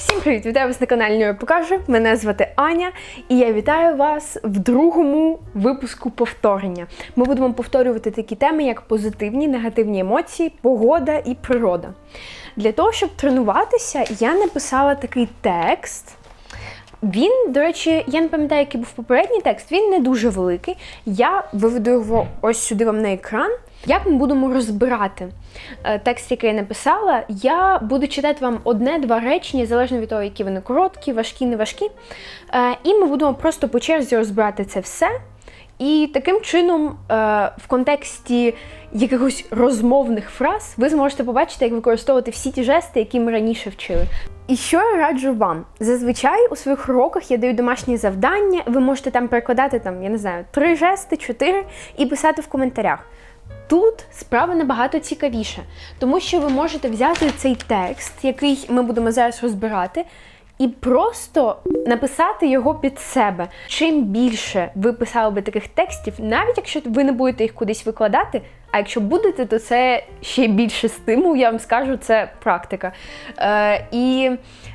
Всім привіт! Вітаю вас на каналі Нью. Мене звати Аня, і я вітаю вас в другому випуску повторення. Ми будемо повторювати такі теми, як позитивні, негативні емоції, погода і природа. Для того, щоб тренуватися, я написала такий текст. Він, до речі, я не пам'ятаю, який був попередній текст, він не дуже великий. Я виведу його ось сюди вам на екран. Як ми будемо розбирати е, текст, який я написала, я буду читати вам одне-два речення, залежно від того, які вони короткі, важкі, не важкі. Е, І ми будемо просто по черзі розбирати це все. І таким чином, е, в контексті якихось розмовних фраз, ви зможете побачити, як використовувати всі ті жести, які ми раніше вчили. І що я раджу вам? Зазвичай у своїх уроках я даю домашні завдання, ви можете там перекладати там, я не знаю, три жести, чотири і писати в коментарях. Тут справа набагато цікавіша, тому що ви можете взяти цей текст, який ми будемо зараз розбирати, і просто написати його під себе. Чим більше ви писали би таких текстів, навіть якщо ви не будете їх кудись викладати, а якщо будете, то це ще більше стимул, я вам скажу, це практика. Е, і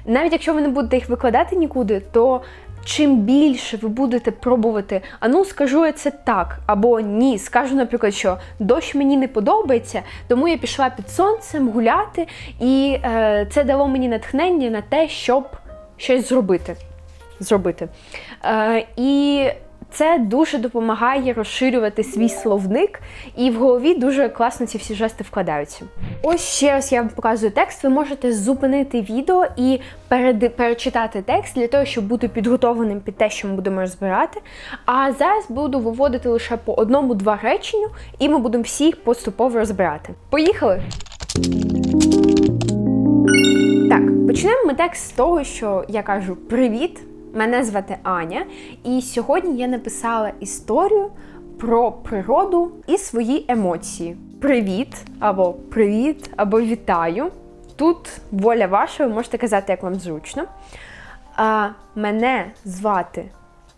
навіть якщо ви не будете їх викладати нікуди, то чим більше ви будете пробувати, а ну скажу я це так, або ні, скажу, наприклад, що дощ мені не подобається, тому я пішла під сонцем гуляти, і е, це дало мені натхнення на те, щоб щось зробити. зробити. Е, і це дуже допомагає розширювати свій словник, і в голові дуже класно ці всі жести вкладаються. Ось ще раз я вам показую текст. Ви можете зупинити відео і перед, перечитати текст для того, щоб бути підготовленим під те, що ми будемо розбирати. А зараз буду виводити лише по одному-два реченню, і ми будемо всі поступово розбирати. Поїхали! Так, почнемо ми текст з того, що я кажу привіт. Мене звати Аня, і сьогодні я написала історію про природу і свої емоції. Привіт, або привіт, або вітаю. Тут воля ваша, ви можете казати, як вам зручно. А, мене звати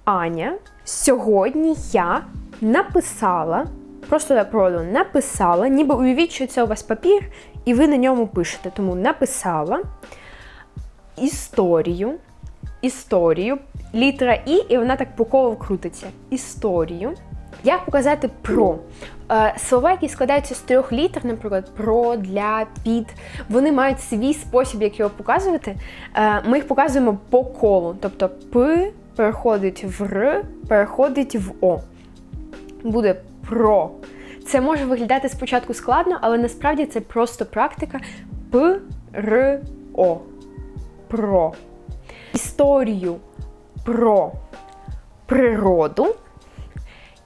Аня. Сьогодні я написала, просто для природу написала, ніби уявіть, що це у вас папір, і ви на ньому пишете. Тому написала історію історію, літера І, і вона так по колу крутиться. Історію. Як показати про? Е, Слова, які складаються з трьох літер, наприклад, про, для, під, вони мають свій спосіб, як його показувати. Е, Ми їх показуємо по колу. Тобто П переходить в Р, переходить в О. Буде про. Це може виглядати спочатку складно, але насправді це просто практика П, Р, О. Про історію про природу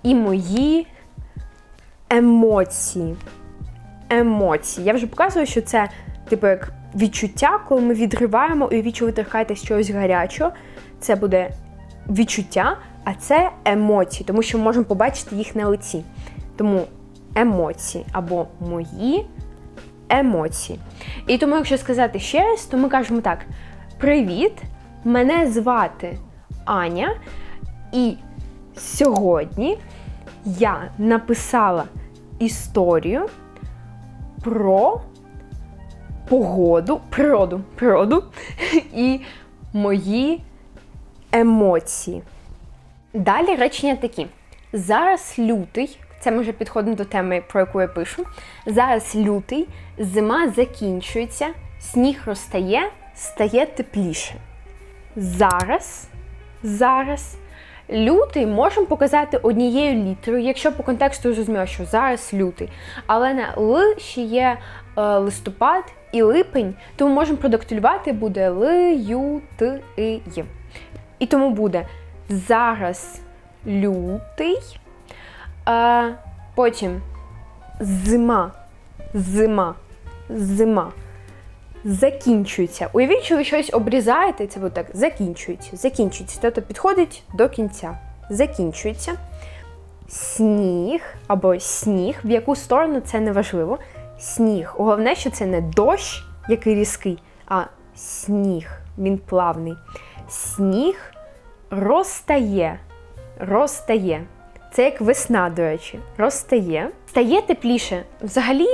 і мої емоції. Емоції. Я вже показую, що це, типу, як відчуття, коли ми відриваємо, що ви торкаєтесь чогось гарячого. Це буде відчуття, а це емоції, тому що ми можемо побачити їх на лиці. Тому емоції або мої емоції. І тому, якщо сказати ще раз, то ми кажемо так: Привіт! Мене звати Аня, і сьогодні я написала історію про погоду, природу, природу і мої емоції. Далі речення такі. Зараз лютий, це ми вже підходимо до теми, про яку я пишу. Зараз лютий, зима закінчується, сніг розтає, стає тепліше. Зараз, зараз лютий можемо показати однією літерою, якщо по контексту зрозуміло, що зараз лютий. Але на Л ще є е, листопад і липень, тому можемо продактилювати буде Л, Ю, Т, І, Й. І тому буде зараз лютий, е, потім зима, зима, зима закінчується. Уявіть, що ви щось обрізаєте, це буде так, закінчується, закінчується. Тобто підходить до кінця. Закінчується. Сніг або сніг, в яку сторону це не важливо. Сніг. Головне, що це не дощ, який різкий, а сніг. Він плавний. Сніг розтає. Розтає. Це як весна, до речі, розтає. Стає тепліше. Взагалі,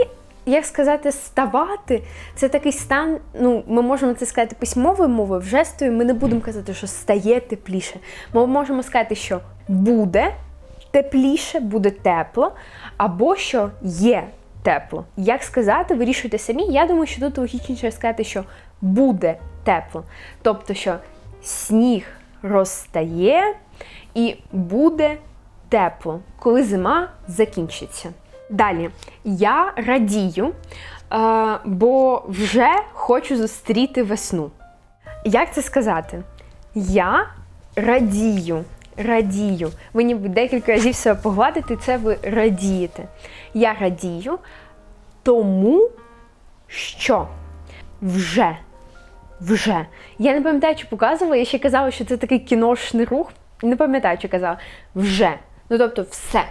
як сказати, ставати, це такий стан, ну, ми можемо це сказати письмовою мовою, в жестові ми не будемо казати, що стає тепліше. Ми можемо сказати, що буде тепліше, буде тепло, або що є тепло. Як сказати, вирішуйте самі. Я думаю, що тут логічніше сказати, що буде тепло. Тобто, що сніг розтає і буде тепло, коли зима закінчиться. Далі, я радію, е, бо вже хочу зустріти весну. Як це сказати? Я радію, радію. Ви ніби декілька разів себе погладите, це ви радієте. Я радію, тому що вже. Вже. Я не пам'ятаю, чи показувала, я ще казала, що це такий кіношний рух. Не пам'ятаю, чи казала. Вже. Ну тобто, все.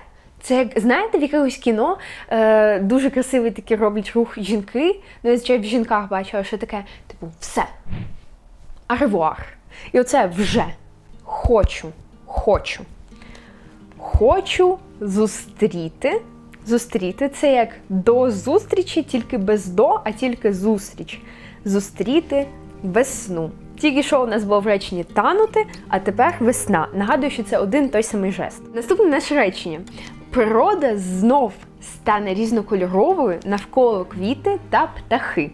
Це як знаєте, в якогось кіно е, дуже красивий такий роблять рух жінки. Ну, я звичайно в жінках бачила, що таке, типу, все. Аревуар. І оце вже. Хочу. Хочу. Хочу зустріти. Зустріти це як до зустрічі, тільки без до, а тільки зустріч. Зустріти весну. Тільки що у нас було в реченні танути, а тепер весна. Нагадую, що це один той самий жест. Наступне наше речення: природа знов стане різнокольоровою навколо квіти та птахи.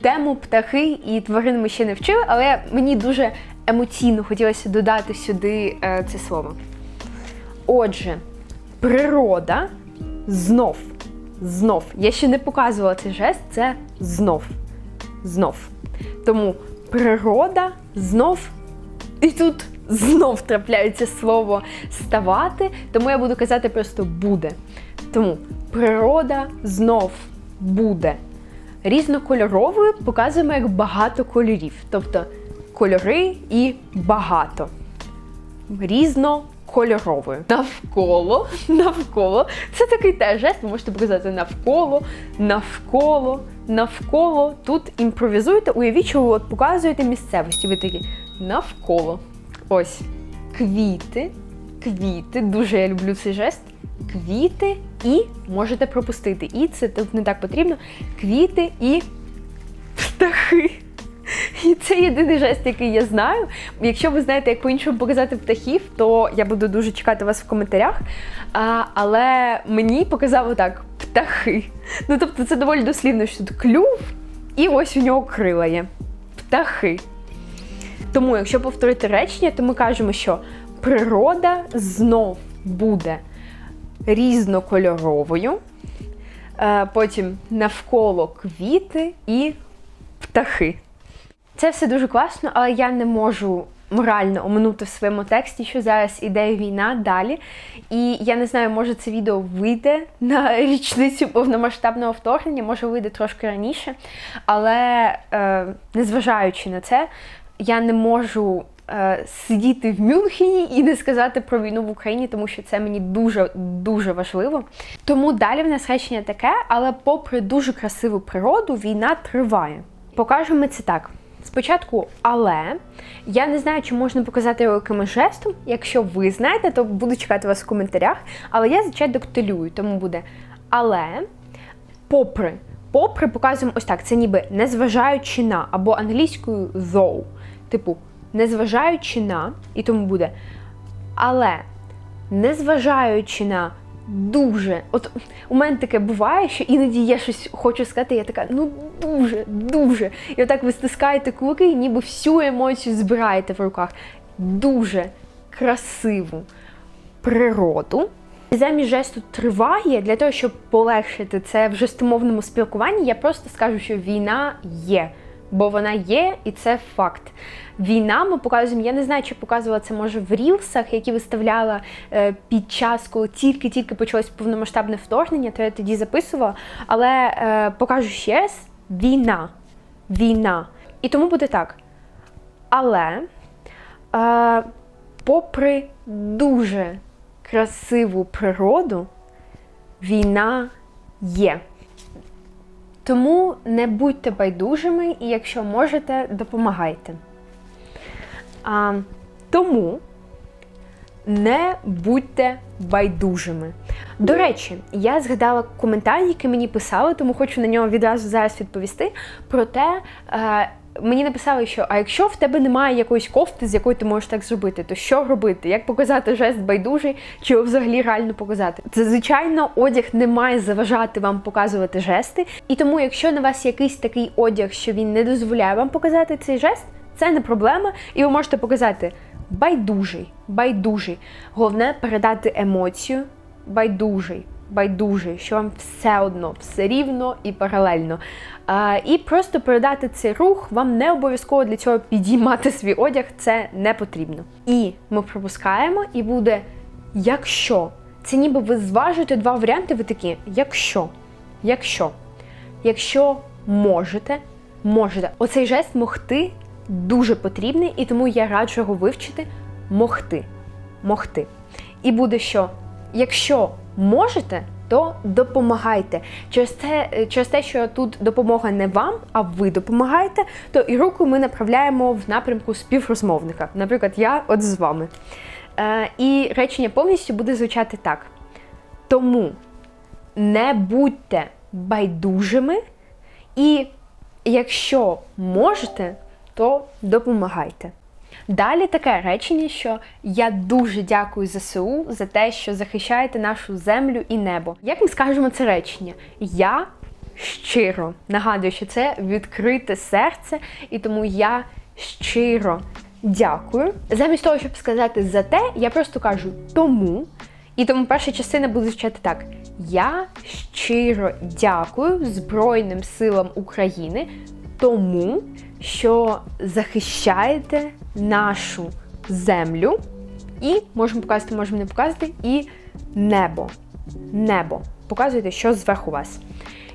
Тему птахи і тварин ми ще не вчили, але мені дуже емоційно хотілося додати сюди е, це слово. Отже, природа знов. Знов. Я ще не показувала цей жест, це знов. Знов. Тому природа знов. І тут знов трапляється слово ставати, тому я буду казати просто буде. Тому природа знов буде. Різнокольоровою показуємо як багато кольорів. Тобто кольори і багато. Різнокольоровою. Навколо, навколо. Це такий теж жест, ви можете показати навколо, навколо, навколо. Тут імпровізуєте, уявіть, що ви от показуєте місцевості. Ви такі навколо. Ось. Квіти, квіти. Дуже я люблю цей жест. Квіти і можете пропустити. І це тут не так потрібно. Квіти і птахи. І це єдиний жест, який я знаю. Якщо ви знаєте, як по-іншому показати птахів, то я буду дуже чекати вас в коментарях. А, але мені показало так птахи. Ну тобто це доволі дослівно, що тут клюв, і ось у нього крила є. Птахи. Тому, якщо повторити речення, то ми кажемо, що природа знов буде різнокольоровою, е, потім навколо квіти і птахи. Це все дуже класно, але я не можу морально оминути в своєму тексті, що зараз іде війна далі. І я не знаю, може це відео вийде на річницю повномасштабного вторгнення, може вийде трошки раніше. Але е, незважаючи на це, я не можу е, сидіти в Мюнхені і не сказати про війну в Україні, тому що це мені дуже дуже важливо. Тому далі в нас речення таке, але попри дуже красиву природу, війна триває. Покажемо це так. Спочатку, але я не знаю, чи можна показати його якимось жестом. Якщо ви знаєте, то буду чекати вас в коментарях. Але я звичайно доктилюю, тому буде але, попри, попри показуємо ось так. Це ніби незважаючи на або англійською though. Типу, незважаючи на, і тому буде. Але незважаючи на дуже. От у мене таке буває, що іноді я щось хочу сказати, я така, ну дуже, дуже. І отак ви стискаєте кулаки, і ніби всю емоцію збираєте в руках. Дуже красиву природу. Замість жесту триває для того, щоб полегшити це в жестомовному спілкуванні, я просто скажу, що війна є. Бо вона є, і це факт. Війна ми показуємо. Я не знаю, чи показувала це може в рілсах, які виставляла е, під час, коли тільки-тільки почалось повномасштабне вторгнення, то я тоді записувала. Але е, покажу ще раз: війна. Війна. І тому буде так. Але, е, попри дуже красиву природу, війна є. Тому не будьте байдужими і, якщо можете, допомагайте. А, Тому не будьте байдужими. До речі, я згадала коментар, який мені писали, тому хочу на нього відразу зараз відповісти. Про те, е, мені написали, що а якщо в тебе немає якоїсь кофти, з якою ти можеш так зробити, то що робити? Як показати жест байдужий, чи взагалі реально показати? Це звичайно, одяг не має заважати вам показувати жести, і тому, якщо на вас якийсь такий одяг, що він не дозволяє вам показати цей жест, це не проблема, і ви можете показати байдужий, байдужий. Головне передати емоцію байдужий, байдужий, що вам все одно, все рівно і паралельно. А, і просто передати цей рух, вам не обов'язково для цього підіймати свій одяг, це не потрібно. І ми пропускаємо, і буде якщо. Це ніби ви зважуєте два варіанти, ви такі, якщо, якщо, якщо можете, можете. Оцей жест могти дуже потрібний, і тому я раджу його вивчити могти. Могти. І буде що? Якщо можете, то допомагайте. Через те, е, через те, що тут допомога не вам, а ви допомагаєте, то і руку ми направляємо в напрямку співрозмовника. Наприклад, я от з вами. Е, і речення повністю буде звучати так. Тому не будьте байдужими, і якщо можете, то допомагайте. Далі таке речення, що я дуже дякую ЗСУ за те, що захищаєте нашу землю і небо. Як ми скажемо це речення? Я щиро нагадую, що це відкрите серце, і тому я щиро дякую. Замість того, щоб сказати за те, я просто кажу тому. І тому перша частина буде звучати так: Я щиро дякую Збройним силам України, тому що захищаєте нашу землю. І можемо показати, можемо не показати, і небо. Небо. Показуйте, що зверху вас.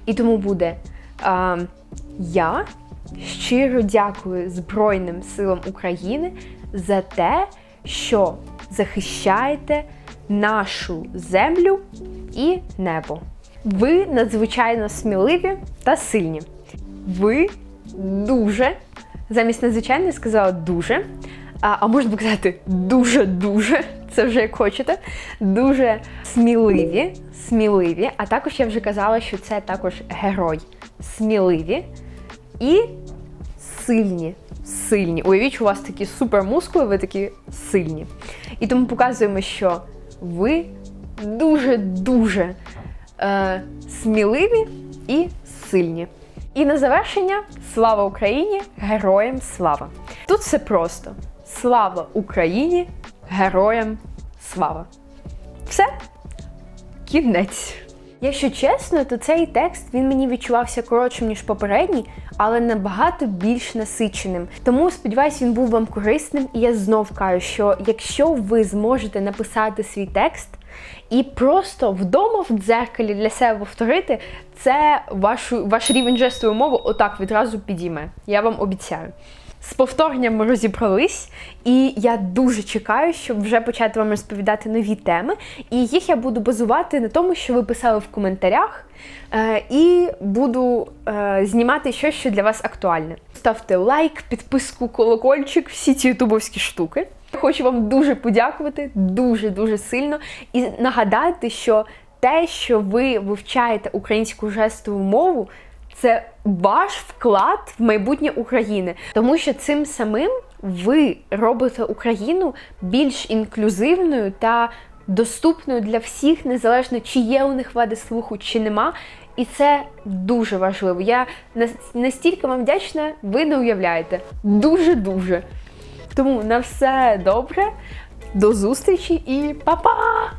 І тому буде а, я щиро дякую Збройним силам України за те, що захищаєте нашу землю і небо. Ви надзвичайно сміливі та сильні. Ви дуже, замість надзвичайно сказала дуже, а, а можна показати дуже-дуже, це вже як хочете, дуже сміливі, сміливі, а також я вже казала, що це також герой. Сміливі і сильні. Сильні. Уявіть, у вас такі супермускули, ви такі сильні. І тому показуємо, що ви дуже-дуже е, сміливі і сильні. І на завершення слава Україні! Героям слава! Тут все просто. Слава Україні! Героям слава! Все, кінець. Якщо чесно, то цей текст він мені відчувався коротшим, ніж попередній, але набагато більш насиченим. Тому сподіваюся, він був вам корисним. І я знов кажу, що якщо ви зможете написати свій текст і просто вдома в дзеркалі для себе повторити, це вашу, ваш рівень жестової мови отак відразу підійме. Я вам обіцяю. З повторенням ми розібрались, і я дуже чекаю, щоб вже почати вам розповідати нові теми. І їх я буду базувати на тому, що ви писали в коментарях, е, і буду е, знімати щось, що для вас актуальне. Ставте лайк, підписку, колокольчик, всі ці ютубовські штуки. Хочу вам дуже подякувати, дуже-дуже сильно, і нагадати, що те, що ви вивчаєте українську жестову мову, це ваш вклад в майбутнє України, тому що цим самим ви робите Україну більш інклюзивною та доступною для всіх, незалежно чи є у них вади слуху, чи нема. І це дуже важливо. Я настільки вам вдячна, ви не уявляєте. Дуже-дуже. Тому на все добре, до зустрічі і па-па!